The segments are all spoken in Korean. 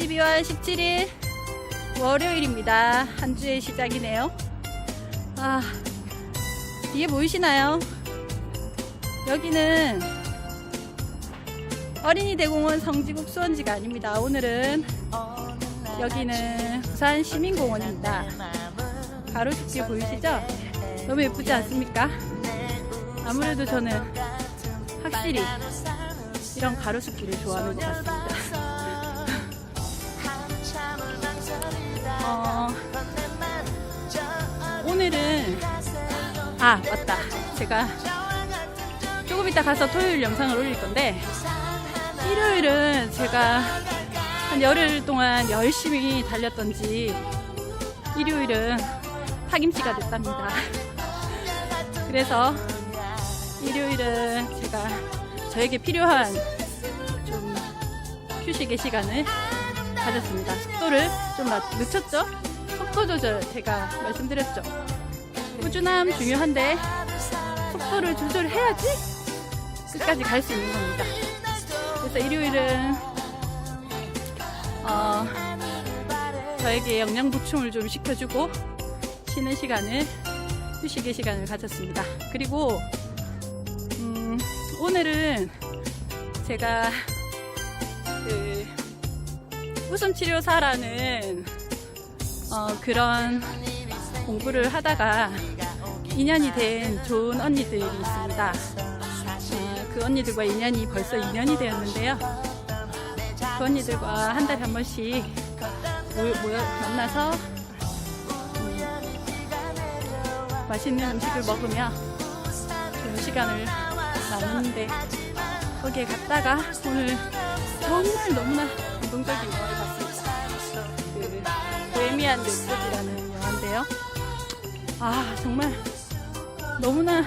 12월 17일 월요일입니다. 한 주의 시작이네요. 아, 뒤에 보이시나요? 여기는 어린이 대공원 성지국 수원지가 아닙니다. 오늘은 여기는 부산 시민공원입니다. 가로수길 보이시죠? 너무 예쁘지 않습니까? 아무래도 저는 확실히 이런 가로수길을 좋아하는 것 같습니다. 아 맞다 제가 조금 이따 가서 토요일 영상을 올릴 건데 일요일은 제가 한 열흘 동안 열심히 달렸던지 일요일은 파김치가 됐답니다. 그래서 일요일은 제가 저에게 필요한 좀 휴식의 시간을 가졌습니다. 속도를 좀 낮- 늦췄죠? 속도 조절 제가 말씀드렸죠. 꾸준함 중요한데 속도를 조절해야지 끝까지 갈 수 있는 겁니다. 그래서 일요일은 어, 저에게 영양 보충을 좀 시켜주고 쉬는 시간을 휴식의 시간을 가졌습니다. 그리고 음, 오늘은 제가 그 웃음 치료사라는 어, 그런 공부를 하다가 인연이 된 좋은 언니들이 있습니다. 어, 그 언니들과 인연이 벌써 2년이 되었는데요. 그 언니들과 한 달에 한 번씩 모여 만나서 음, 맛있는 음식을 먹으며 좋은 시간을 나누는데 거기에 갔다가 오늘 정말 너무나 감동적인 영화를 봤습니다. 그 보헤미안 랩소디라는 영화인데요. 아 정말 너무나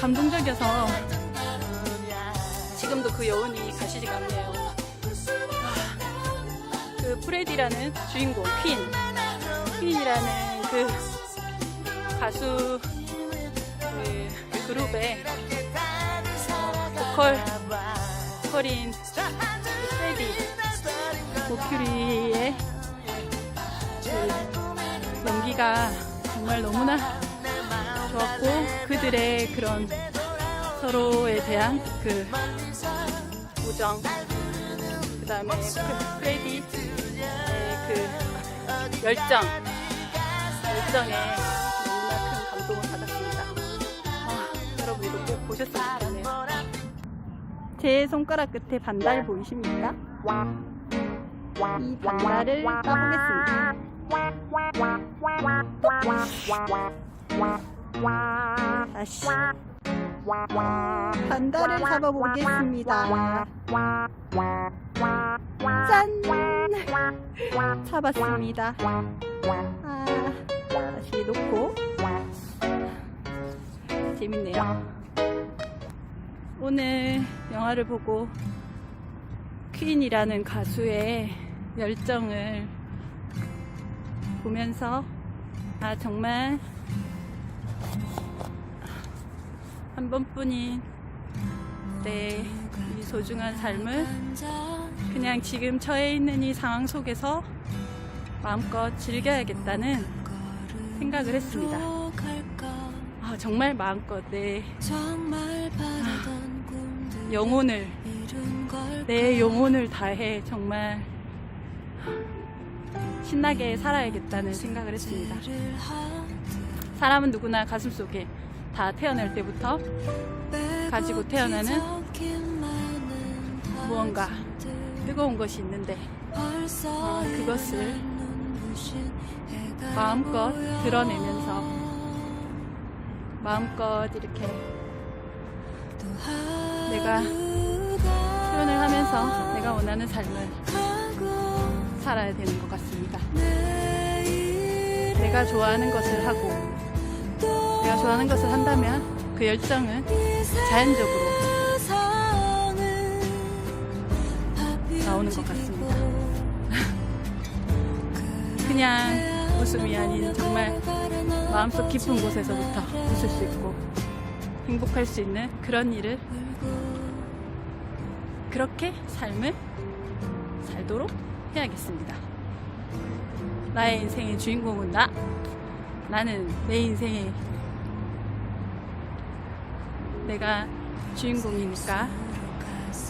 감동적이어서 지금도 그 여운이 가시지가 않네요. 아, 그 프레디라는 주인공 퀸, 퀸이라는 그 가수 그 그룹의 보컬 보컬인 프레디 모큐리의 그 연기가 정말 너무나 좋았고 그들의 그런 서로에 대한 그 우정 그 다음에 프레디의 그 열정 열정에 너무나 큰 감동을 받았습니다. 아, 여러분 이거 꼭 보셨으면 좋겠네요. 제 손가락 끝에 반달 보이십니까? 이 반달을 까보겠습니다. 다시 반달을 잡아보겠습니다. 짠! 잡았습니다. 아, 다시 놓고 재밌네요. 오늘 영화를 보고 퀸이라는 가수의 열정을 보면서 아 정말 한 번뿐인 내 이 소중한 삶을 그냥 지금 처해 있는 이 상황 속에서 마음껏 즐겨야겠다는 생각을 했습니다. 아, 정말 마음껏 내 영혼을 내 영혼을 다해 정말 신나게 살아야겠다는 생각을 했습니다. 사람은 누구나 가슴 속에 다 태어날 때부터 가지고 태어나는 무언가 뜨거운 것이 있는데 어, 그것을 마음껏 드러내면서 마음껏 이렇게 내가 표현을 하면서 내가 원하는 삶을 살아야 되는 것 같습니다. 내가 좋아하는 것을 하고 내가 좋아하는 것을 한다면 그 열정은 자연적으로 나오는 것 같습니다. 그냥 웃음이 아닌 정말 마음속 깊은 곳에서부터 웃을 수 있고 행복할 수 있는 그런 일을 그렇게 삶을 살도록 해야겠습니다. 나의 인생의 주인공은 나. 나는 내 인생의 내가 주인공이니까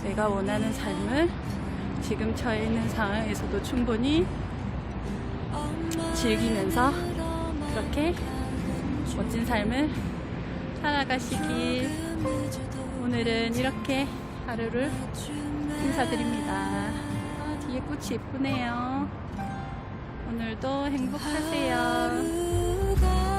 내가 원하는 삶을 지금 처해 있는 상황에서도 충분히 즐기면서 그렇게 멋진 삶을 살아가시길 오늘은 이렇게 하루를 인사드립니다. 아, 뒤에 꽃이 예쁘네요. 오늘도 행복하세요. 하루가